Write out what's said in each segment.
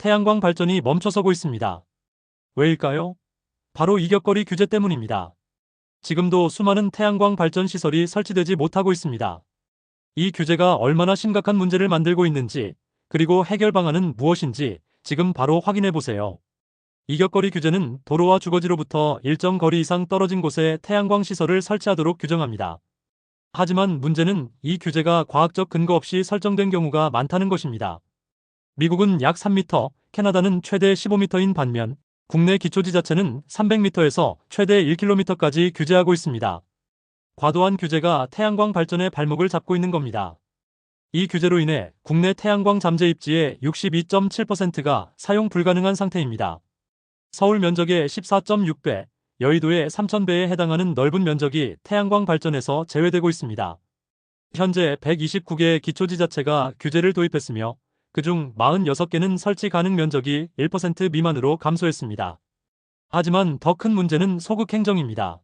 태양광 발전이 멈춰서고 있습니다. 왜일까요? 바로 이격거리 규제 때문입니다. 지금도 수많은 태양광 발전 시설이 설치되지 못하고 있습니다. 이 규제가 얼마나 심각한 문제를 만들고 있는지, 그리고 해결 방안은 무엇인지 지금 바로 확인해 보세요. 이격거리 규제는 도로와 주거지로부터 일정 거리 이상 떨어진 곳에 태양광 시설을 설치하도록 규정합니다. 하지만 문제는 이 규제가 과학적 근거 없이 설정된 경우가 많다는 것입니다. 미국은 약 3m, 캐나다는 최대 15m인 반면 국내 기초지자체는 300m에서 최대 1km까지 규제하고 있습니다. 과도한 규제가 태양광 발전의 발목을 잡고 있는 겁니다. 이 규제로 인해 국내 태양광 잠재 입지의 62.7%가 사용 불가능한 상태입니다. 서울 면적의 14.6배, 여의도의 3,000배에 해당하는 넓은 면적이 태양광 발전에서 제외되고 있습니다. 현재 129개의 기초지자체가 규제를 도입했으며 그중 46개는 설치 가능 면적이 1% 미만으로 감소했습니다. 하지만 더 큰 문제는 소극 행정입니다.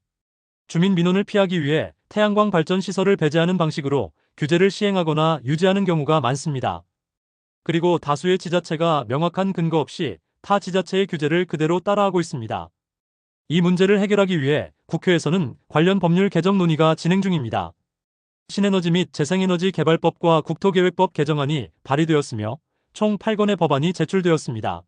주민 민원을 피하기 위해 태양광 발전 시설을 배제하는 방식으로 규제를 시행하거나 유지하는 경우가 많습니다. 그리고 다수의 지자체가 명확한 근거 없이 타 지자체의 규제를 그대로 따라하고 있습니다. 이 문제를 해결하기 위해 국회에서는 관련 법률 개정 논의가 진행 중입니다. 신에너지 및 재생에너지 개발법과 국토계획법 개정안이 발의되었으며 총 8건의 법안이 제출되었습니다.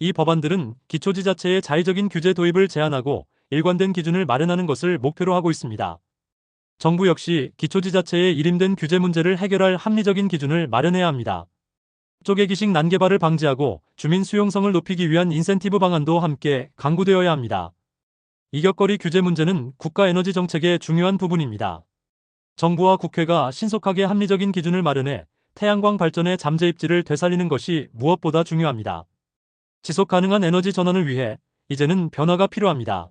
이 법안들은 기초지자체의 자의적인 규제 도입을 제한하고 일관된 기준을 마련하는 것을 목표로 하고 있습니다. 정부 역시 기초지자체의 일임된 규제 문제를 해결할 합리적인 기준을 마련해야 합니다. 쪼개기식 난개발을 방지하고 주민 수용성을 높이기 위한 인센티브 방안도 함께 강구되어야 합니다. 이격거리 규제 문제는 국가 에너지 정책의 중요한 부분입니다. 정부와 국회가 신속하게 합리적인 기준을 마련해 태양광 발전의 잠재 입지를 되살리는 것이 무엇보다 중요합니다. 지속 가능한 에너지 전환을 위해 이제는 변화가 필요합니다.